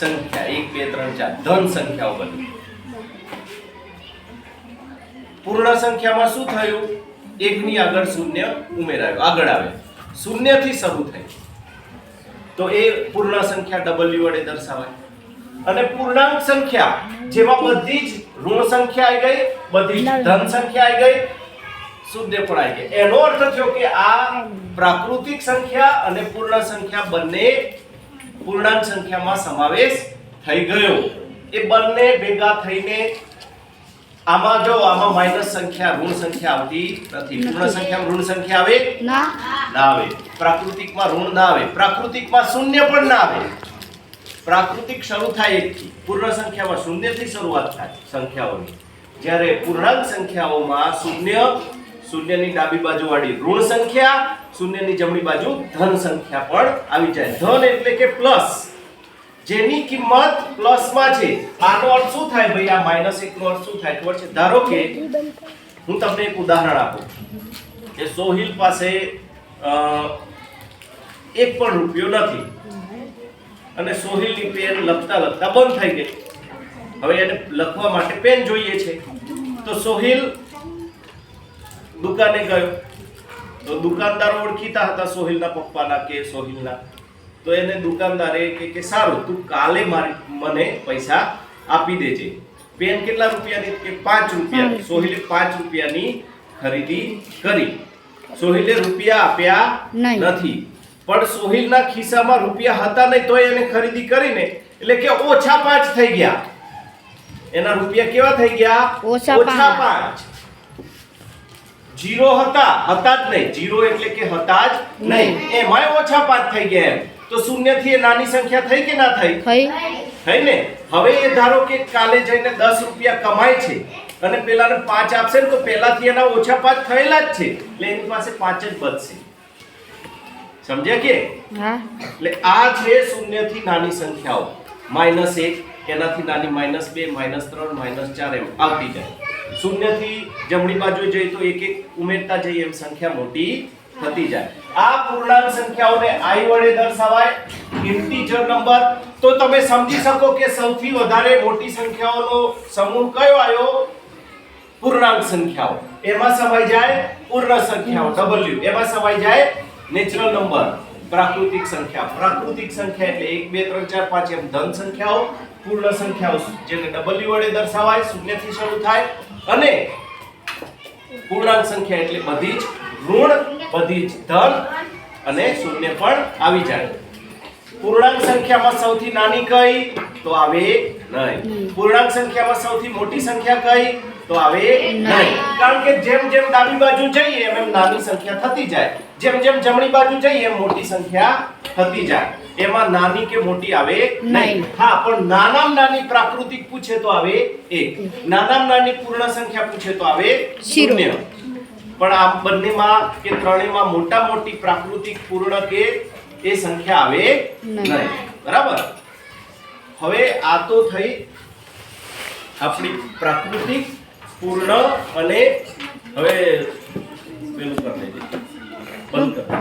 સંખ્યા એક, બે, ત્રણ, ચાર. ધન સંખ્યાઓ બની. પૂર્ણ સંખ્યામાં શું થયું? એકની આગળ શૂન્ય ઉમેરાયો. આગળ આવે. શૂન્યથી શરૂ થઈ. તો એ પૂર્ણ સંખ્યા ડબલ્યુ વડે દર્શાવાય. અને પૂર્ણાંક સંખ્યા, જેમાં બધી જ ઋણ સંખ્યા આવી ગઈ, બધી જ ધન સંખ્યા આવી ગઈ. શુદ્ધ પણ આવી ગઈ. એનો અર્થ થયો કે આ પ્રાકૃતિક સંખ્યા અને પૂર્ણ સંખ્યા બંને પૂર્ણાંક સંખ્યામાં સમાવેશ થઈ ગયો. એ બંને ભેગા થઈને આમાં જો આમાં માઇનસ સંખ્યા ઋણ સંખ્યા આવતી નથી. પૂર્ણ સંખ્યામાં ઋણ સંખ્યા આવે? ના. ના આવે. પ્રાકૃતિકમાં ઋણ ના આવે. પ્રાકૃતિકમાં શૂન્ય પણ ના આવે. પ્રાકૃતિક શરૂ થાય એકથી. પૂર્ણ સંખ્યામાં શૂન્યથી શરૂઆત થાય સંખ્યાઓની. જ્યારે પૂર્ણાંક સંખ્યાઓમાં શૂન્ય શૂન્યની ડાબી બાજુ વાળી ઋણ સંખ્યા શૂન્યની જમણી બાજુ ધન સંખ્યા પણ આવી જાય. ધન એટલે કે પ્લસ જેની કિંમત પ્લસમાં છે. આનો અર્થ શું થાય ભાઈ? આ માઇનસ એક નો અર્થ શું થાય ખબર છે? ધારો કે હું તમને એક ઉદાહરણ આપું. કે સોહિલ પાસે એક પણ રૂપિયો નથી. અને સોહિલની પેન લખતા લખતા બંધ થઈ ગઈ. હવે એને લખવા માટે પેન જોઈએ છે. તો સોહિલ દુકાને ગયો. તો દુકાનદારો ઓળખીતા હતા સોહિલના પપ્પાના કે સોહિલના. તો એને દુકાનદારે કે કે સારું તું કાલે મારી મને પૈસા આપી દેજે. પેન કેટલા રૂપિયાની કે પાંચ રૂપિયાની સોહિલે પાંચ રૂપિયાની ખરીદી કરી. સોહિલે રૂપિયા આપ્યા નથી. પણ સોહિલના ખિસ્સામાં રૂપિયા હતા નહીં તોય એને ખરીદી કરીને એટલે કે ઓછા પાંચ થઈ ગયા. એના રૂપિયા કેવા થઈ ગયા? ઓછા પાંચ. જીરો હતા હતા જ નહીં. જીરો એટલે કે હતા જ નહીં. એમાંય ઓછા પાંચ થઈ ગયા એમ. તો શૂન્યથી એ નાની સંખ્યા થઈ કે ના થઈ? થઈ. થઈ ને? હવે એ ધારો કે કાલે જઈને દસ રૂપિયા કમાય છે અને પેલાને પાંચ આપશે ને તો પેલાથી એના ઓછા પાંચ થયેલા જ છે. એટલે એની પાસે પાંચ જ બચશે. સમજ્યા કે? એટલે આ છે શૂન્યથી નાની સંખ્યાઓ. માઇનસ એક એનાથી નાની માઇનસ બે માઇનસ ત્રણ માઇનસ ચાર એમ આવતી જાય. શૂન્યથી જમણી બાજુ જઈએ તો એક એક ઉમેરતા જઈએ એમ સંખ્યા મોટી થતી જાય. આ પૂર્ણાંક સંખ્યાઓને i વડે દર્શાવાય. ઇન્ટીજર નંબર તો તમે સમજી શકો કે સૌથી વધારે મોટી સંખ્યાઓનો સમૂહ કયો આવ્યો? પૂર્ણાંક સંખ્યાઓ. એમાં સમાઈ જાય પૂર્ણ સંખ્યાઓ w એમાં સમાઈ જાય નેચરલ નંબર પ્રાકૃતિક સંખ્યા. પ્રાકૃતિક સંખ્યા એટલે 1 2 3 4 5 એમ ધન સંખ્યાઓ. પૂર્ણ સંખ્યાઓ જેને w વડે દર્શાવાય શૂન્યથી શરૂ થાય. અને પૂર્ણાંક સંખ્યા એટલે બધી જ ઋણ બધી જ ધન અને શૂન્ય પણ આવી જાય. પૂર્ણાંક સંખ્યામાં સૌથી નાની કઈ? તો આવે નહીં પૂર્ણાંક સંખ્યામાં સૌથી મોટી સંખ્યા કઈ? તો આવે નહીં કારણ કે જેમ જેમ ડાબી બાજુ જઈએ એમ એમ નાની સંખ્યા થતી જાય. જેમ જેમ જમણી બાજુ જઈએ એમ મોટી સંખ્યા થતી જાય. એમાં નાની કે મોટી આવે નહીં. હા પણ નાનામાં નાની પ્રાકૃતિક પૂછે તો આવે એક. નાનામાં નાની પૂર્ણ સંખ્યા પૂછે તો આવે શૂન્ય. પણ આ બંનેમાં કે ત્રણેયમાં મોટા મોટી પ્રાકૃતિક પૂર્ણ કે એ સંખ્યા આવે. નહીં. બરાબર? હવે આ તો થઈ આપણી પ્રાકૃતિક પૂર્ણ અને હવે પેલું કરી દેજે બંધ કર